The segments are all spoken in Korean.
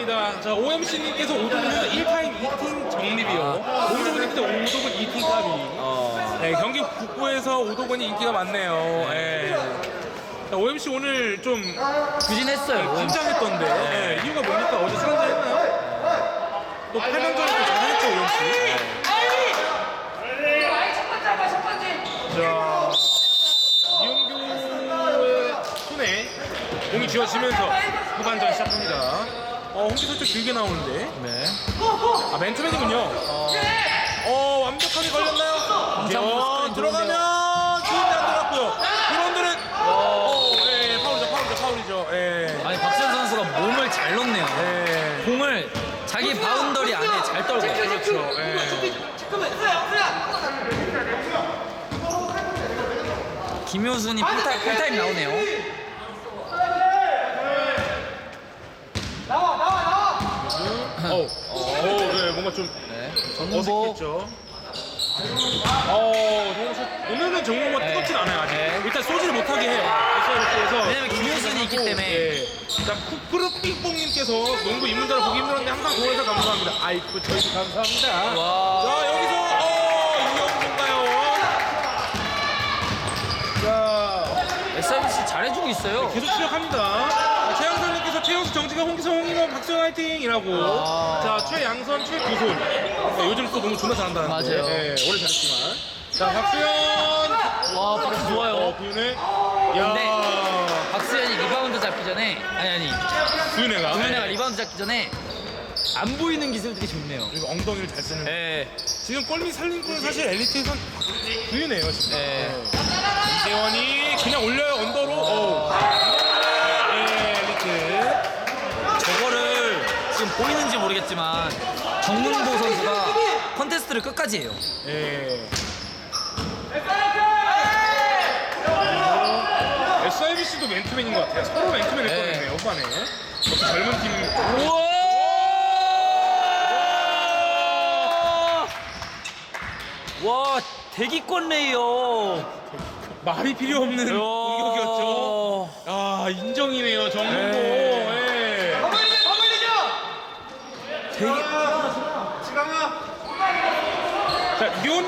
감사합니다. 자, OMC님께서 오독은 1타임 2팀 정립이요. 오독은님께서 오독은 2팀 까비. 어. 네, 경기 북부에서 오독은이 인기가 많네요. 예. 자, OMC 오늘 좀 부진했어요. 긴장했던데 예, 이유가 뭡니까? 어제 술 한잔 했나요? 또 8강전에 또 잘했죠, OMC. 자, 이용규의 손에 공이 쥐어지면서 후반전 시작합니다. 어, 홍기 살짝 길게 나오는데. 네. 아, 맨투맨이군요. 어, 어, 완벽하게 걸렸나요? 어, 들어가면 주인이 안 들어갔고요. 리바운드는 어, 예, 파울이죠, 파울이죠, 파울이죠. 예. 아니 박수현 선수가 몸을 잘 넣네요. 예. 공을 자기 바운더리 안에 잘 떨궈요. 그렇죠. 예. 김효순이 풀타임, 풀타임 나오네요. 어, 어, 네, 뭔가 좀 네. 전문보 어색했죠. 어, 정우 씨, 오늘은 정우가 뜨겁진 않아요 아직. 네. 일단 쏘지를 못하게 해요. SRS에서. 왜냐면 김효순이 있기 때문에. 예. 자, 쿠크루 삥뽕님께서 농구 입문자로 보기 힘들었는데 항상 도와서 감사합니다. 아이쿠 저희도 감사합니다. 와. 자, 여기서 어, 이영준가요? 자, SRBC 잘해주고 있어요. 계속 추격합니다. 최양선님께서 최영수, 정지가, 홍기성, 홍인원, 박수현 화이팅이라고. 아. 자, 최양선, 최규손. 네, 요즘 또 너무 존나 잘한다는데. 맞아요. 네, 오래 잘했지만. 자, 박수현. 와, 박수 어, 좋아요. 구윤회. 야. 근데 박수현이 리바운드 잡기 전에 아니 아니 구윤회가. 구현애가 리바운드 잡기 전에 안 보이는 기술들이 좋네요. 그리고 엉덩이를 잘 쓰는. 네. 지금 골밑 건 사실 엘리트에선 구윤회예요 지금. 네. 이재원이 그냥 올려요 언더로. 오. 네, 보이는지 모르겠지만 정문보 선수가 컨테스트를 끝까지 해요. 예. SIBC도 맨투맨인 것 같아요. 서로 맨투맨 네. 했거든요, 후반에. 역시 젊은 팀. 우와! 와 대기권 레이어. 말이 필요 없는 공격이었죠. 아, 인정이네요, 정문보. 네.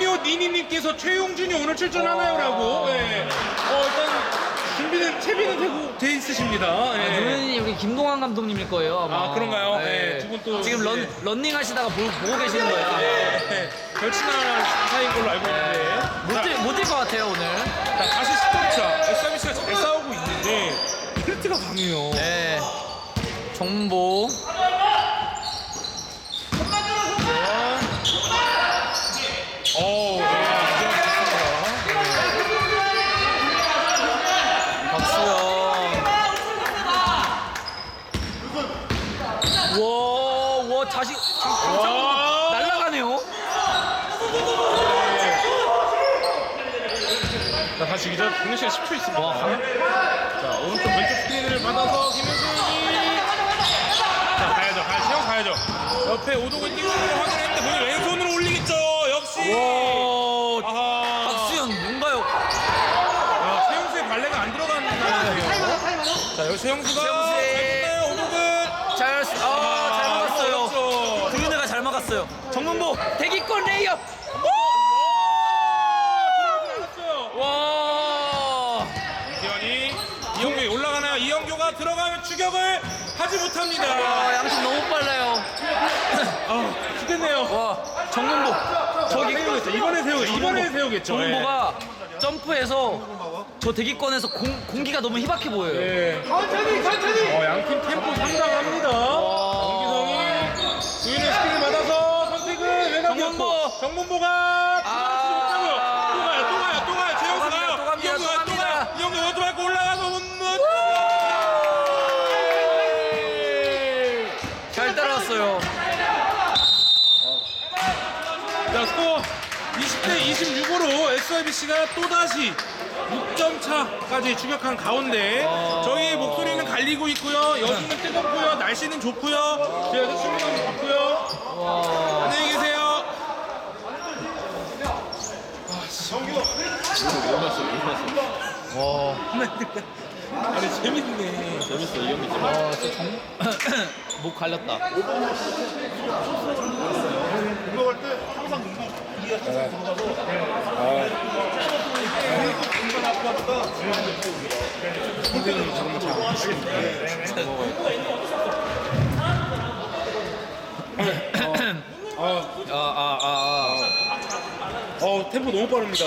자, 뇨뇨 니니님께서 최용준이 오늘 출전하나요라고. 예. 어, 일단 준비는 채비는 되고 돼 있으십니다. 예. 당연히 여기 김동환 감독님일 거예요. 아마. 아, 그런가요? 네, 두분또 지금 런, 이제- 런닝 하시다가 보, 보고 계시는 거예요. 네, 별친한 사이인 걸로 알고 있는데. 자, 못뛸 것 같아요 오늘. 자, 다시 10점차. SRBC가 잘 싸우고 있는데, 힐트가 강해요. 네. 정보. 어우, 네, 인정하겠습니다. 박수영. 와, 와 다시 장- 와, 날라가네요. 기자 공격 시간 10초 있습니다. 와, 자, 오른쪽 왼쪽 스크린을 받아서 김현준이. 자, 가야죠. 가야죠. 가야죠. 옆에 오동은 띄우는 걸 확인했는데 본인 왼손으로 올리겠죠. 역시. 와, 아하. 박수영 뭔가요? 야, 최영수의 발레가 안 들어간다는데요. 자, 여기 최영수가 최영수의- 잘 오동은? 잘, 아, 잘 막았어요. 그렇죠. 두윤회가 잘 막았어요. 정문보 대기권 레이업. 들어갔어요. 와, 이현이 이영규 올라가나요? 이영규가 들어가면 추격을 하지 못합니다. 아, 양팀 너무 빨라요. 아, 죽겠네요. 와, 정문보. 저기 세우겠죠. 이번에 세우겠죠. 이번에 세우겠죠. 정문보가 점프해서 저 대기권에서 공, 공기가 너무 희박해 보여요. 예. 천천히, 천천히. 어, 양팀 템포 상당합니다. 정기성이 주인의 스킬을 받아서 선택을 외곽이었고 정문보. 정문보가 아. 또 가요, 또 가요, 또 가요. 최영수 또 갑니다, 가요. 또 갑니다, 이영규 또 가요, 또 갑니다. 가요. 이영규 원투 밟고 올라가서 못 넣. 잘 따라왔어요. 자, 스코어 20대 26으로 SIBC가 또다시 6점 차까지 추격한 가운데 저희 목소리는 갈리고 있고요. 여기는 뜨겁고요. 날씨는 좋고요. 제 여자친구는 바쁘요. 안녕히 계세요. 와. 아니 재밌네. 재밌어 이 경기 재밌어. 어, 저 정... 목 갈렸다. 공격할 때 항상 공격 이해 항상 들어가서 아, 아, 아, 아, 어 템포 너무 빠릅니다.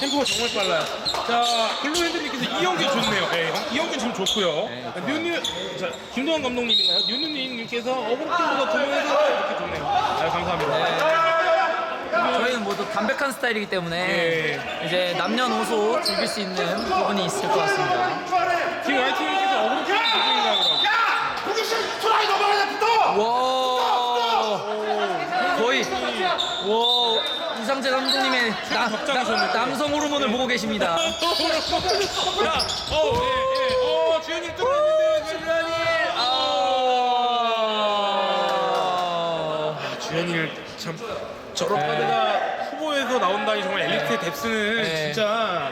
템포가 정말 빨라요. 자, 글로핸드님께서 이영규 좋네요. 네, 이영규 지금 좋고요. 뉴뉴, 자, 김도환 감독님인가요? 뉴뉴님께서 어그로팀보다 두 명에서 이렇게 좋네요. 아, 감사합니다. 아. 저희는 모두 담백한 스타일이기 때문에 예. 이제 남녀노소 즐길 수 있는 부분이 있을 것 같습니다. 지금? 그럼? 트라이 넘어가자 붙어 와, 거의 와 이상재 감독님의 나, 남성 호르몬을 보고 계십니다. 자, 어, 예, 예. 어, 뚫었는데. 아, 주현이를 참 저런 카드가 후보에서 나온다니 정말 엘리트 뎁스는 네. 진짜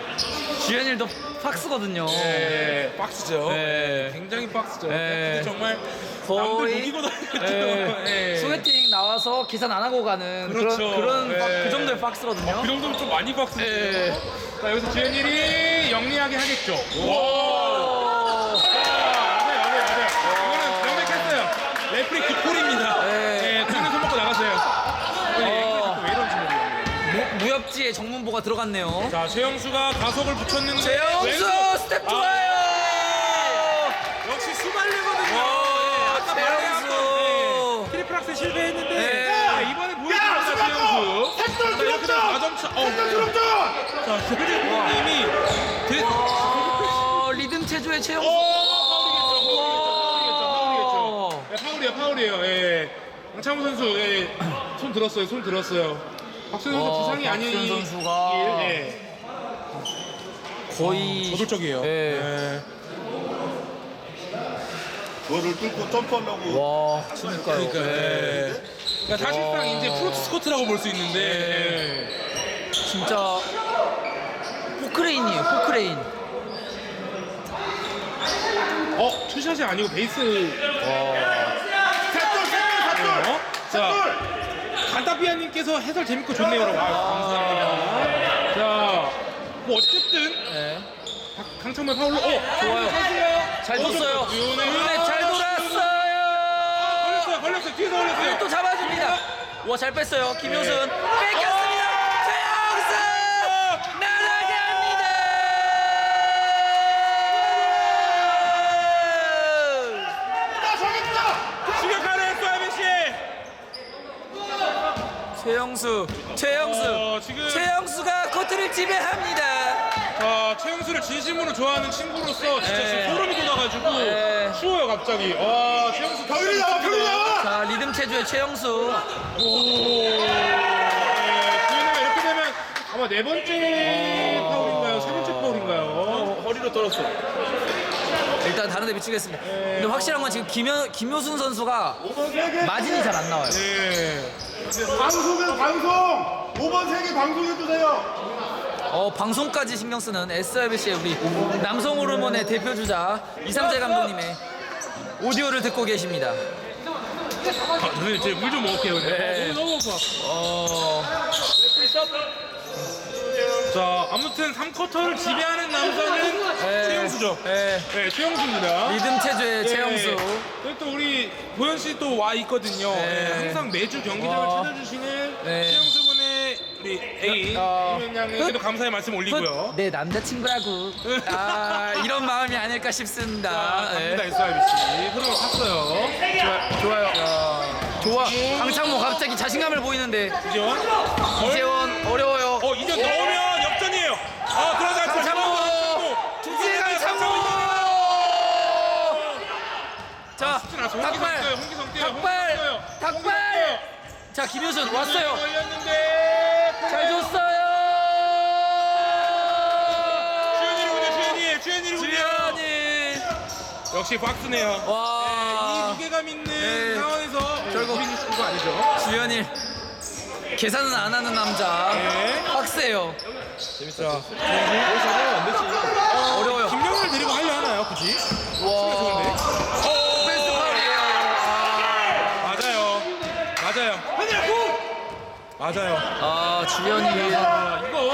주연일도 팍스거든요. 예, 박스죠. 네. 굉장히 박스죠. 네. 뎁스는 정말 거의 남들 녹이고 다니죠. 예. 예. 소개팅 나와서 계산 안 하고 가는 그런 그렇죠. 그런 예. 박- 그 정도의 박스거든요. 그 정도면 좀 많이 박스죠. 예. 자, 여기서 주현일이 영리하게 하겠죠. 와. 오. 맞아요, 맞아요, 맞아요. 이거는 명백했어요. 레프리 굿콜입니다. 네. 예, 그냥 손 먹고 나가세요. 아니, 어. 왜 이런지 모르겠네. 무, 무협지에 정문보가 들어갔네요. 자, 최영수가 가속을 붙였는데 최영수 왼손. 스텝 아, 좋아요. 역시 수발레거든요. 와, 예, 아까 최영수. 말한 트리플락스 실패했는데 네. 아, 이번에 보여줍니다 최영수. 색돌 자, 이렇게 되면 드롭전 4점 차. 어, 색돌 드롭전 자, 되... 어, 리듬 체조의 최영수. 어, 파울이겠죠, 파울이겠죠, 파울이겠죠. 네, 파울이에요, 파울이에요. 예. 강창호 선수, 예. 손 들었어요, 손 들었어요. 박수현 선수 와, 부상이 아닌 박수현 선수가 예. 거의 저돌적이에요. 예. 예. 그거를 뚫고 점프하려고 와, 그러니까요. 그러니까, 예. 그러니까 사실상 이제 프로트 스쿼트라고 볼 수 있는데 예. 진짜 포크레인이에요. 포크레인. 어 투샷이 아니고 베이스 색돌 색돌 색돌 어? 자 간다비아님께서 해설 재밌고 좋네요 여러분 아, 감사합니다 자뭐 어쨌든 네. 박- 강창만 파울로 어 좋아요. 선수가요? 잘 어, 줬어요. 유은혜. 유은혜 잘 돌았어요. 걸렸어요 걸렸어요 뒤에서 걸렸어요 또 잡아줍니다. 와, 잘 뺐어요. 김효순. 뺏겼습니다. 최영수! 날아갑니다. 나 저기 있다 추격하는 SIBC 최영수, 최영수. 어, 지금 최영수가 코트를 지배합니다. 자 최영수를 진심으로 좋아하는 친구로서 진짜 네. 지금 소름이 돋아가지고 네. 추워요 갑자기 와 최영수 별이 나와 별이 나와 자, 리듬 체조의 최영수. 네, 구현이가 이렇게 되면 아마 네 번째 파울인가요? 세 번째 파울인가요? 허리로 떨었어. 일단 다른 데 미치겠습니다. 근데 확실한 건 지금 김효, 김효순 선수가 마진이 잘 안 나와요. 네. 방송에서 방송 5번 세개 방송해주세요 어, 방송까지 신경 쓰는 SRBC의 우리 남성 호르몬의 대표 주자 이상재 감독님의 오디오를 듣고 계십니다. 아, 선생님, 제가 물좀 먹을게요. 네. 어, 너무 아파. 어, 자, 아무튼 3쿼터를 지배하는 남자는 네. 최영수죠. 네. 네, 최영수입니다. 리듬 체조의 예. 최영수. 그리고 또 우리 보현 씨 또 와 있거든요. 네. 예, 항상 매주 경기장을 와. 찾아주시는 네. 최영수 분의 우리 A 어. 김현 양에게도 감사의 말씀 올리고요. 내 남자친구라고. 아, 이런 마음이 아닐까 싶습니다. 자, 갑니다 네. SIBC 흐름을 탔어요. 좋아요. 좋아. 강창모 갑자기 자신감을 보이는데 이재원. 이재원 어려워요. 어 이제 넣으면 역전이에요. 아 그러지 않죠. 강창모! 두지의 강창모! 자, 쉽진 않았어. 홍기성 닭발! 뛰어요. 홍기성 뛰어요. 닭발! 홍기성 뛰어요. 닭발! 자, 김효순 왔어요. 걸렸는데. 잘 줬어요. 주현이. 주현이로군요. 주현이. 역시 박스네요. 이 와. 무게감 있는 네. 상황에서 결국- 우리 축구 아니죠. 주현이. 계산은 안 하는 남자. 네. 빡세요. 자, 어려워요. 수비수를 데리고 하려 하나요, 굳이? 와. 좋은데? 오펜스 파울이에요. 맞아요. 맞아요. 맞아요. 아, 주현이. 아, 이거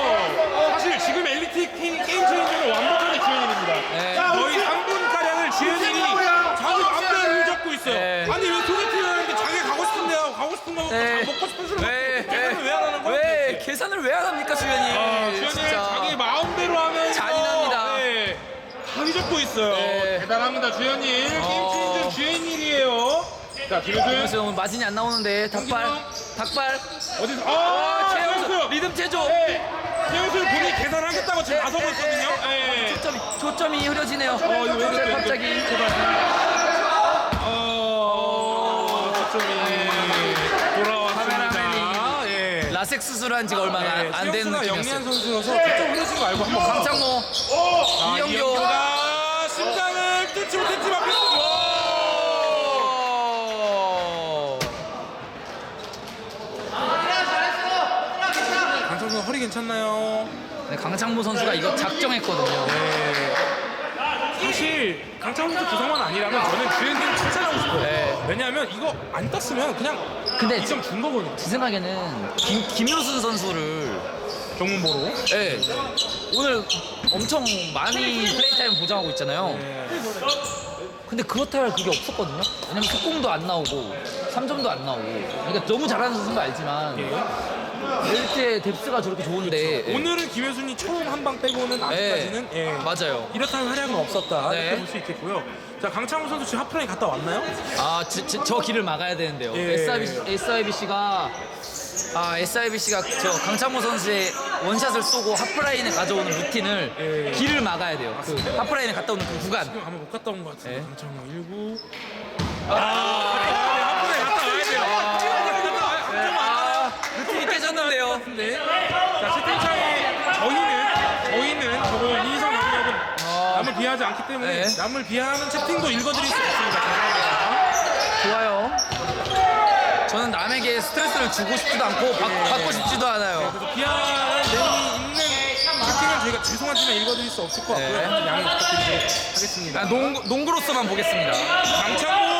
사실 지금 엘리트 게임, 게임 체인저는 완벽하게 주현일입니다. 네. 거의 3분 가량을 주현일이 자기 마음대로 휘잡고 있어요. 네. 아니 왜 소개팅을 하는데 자기 가고 싶은데요? 가고 싶은 거 네. 먹고 싶은 술을 왜, 먹고 계산을 왜안 하는 거야? 왜 계산을 왜 안 합니까, 주현이? 아, 주현일 자기 마음대로 하면서 잔인합니다. 네, 다 휘잡고 있어요. 네. 대단합니다, 주현일. 게임 어. 체인저 주현일이에요. 자, 김효준 그래서 오늘 마진이 안 나오는데 닭발, 닭발. 어디서? 아, 아, 최영수. 리듬 체조. 네. 최영수 본인이 계산하겠다고 지금 네, 나서고 네, 있거든요. 네. 네. 초점이 초점이 흐려지네요. 어, 이거 왜 이렇게 갑자기 어, 초점이 돌아왔습니다. 예. 라섹 수술한 지가 얼마 안, 안된 최영수가 영리한 느낌이었어요. 선수여서 초점 흐려진 거 알고 한번 강창모, 아, 이영교. 이영교가 심장을 뚫지 못했지만. 강창수 허리 괜찮나요? 네, 강창모 선수가 이거 작정했거든요. 네. 사실 강창수 선수 구성만 아니라면 저는 주현진을 칭찬하고 싶어요. 네. 왜냐하면 이거 안 땄으면 그냥 근데 2점 준 거거든요. 제 생각에는 김, 김효순 선수를 정문보로. 네, 오늘 엄청 많이 플레이 타임 보장하고 있잖아요. 네. 근데 그렇다 할 그게 없었거든요. 왜냐면 속공도 안 나오고 3점도 안 나오고. 그러니까 너무 잘하는 선수인 거 알지만 멜트의 뎁스가 저렇게 좋은데 예. 오늘은 김효순이 처음 한 방 빼고는 아직까지는 예. 맞아요. 이렇다는 활약은 없었다 네. 이렇게 볼 수 있겠고요. 자 강창호 선수 지금 하프라인 갔다 왔나요? 아, 지- 지- 저 길을 막아야 되는데요. 예. SIBC, SIBC가 아, SIBC가 저 강창모 선수의 원샷을 쏘고 하프라인에 가져오는 루틴을 예. 길을 막아야 돼요. 그 하프라인에 갔다 오는 그 구간. 지금 아마 못 갔다 온 것 같은데 네. 강창호 1구 아 하프라인 갔다 와야 돼요. 아, 루틴이 깨졌는데요. 네. 자 채팅창에 저희는 저희는 저거 이성 영역은 남을 비하하지 않기 때문에 네. 남을 비하하는 채팅도 읽어드릴 수 없습니다. 죄송합니다. 좋아요. 저는 남에게 스트레스를 주고 싶지도 않고 받, 받고 싶지도 않아요. 그래서 비하하는 내용이 있는 채팅은 저희가 죄송하지만 읽어드릴 수 없을 것 같고요. 네. 양해 부탁드리도록 하겠습니다. 아, 농, 농구로서만 보겠습니다. 강창호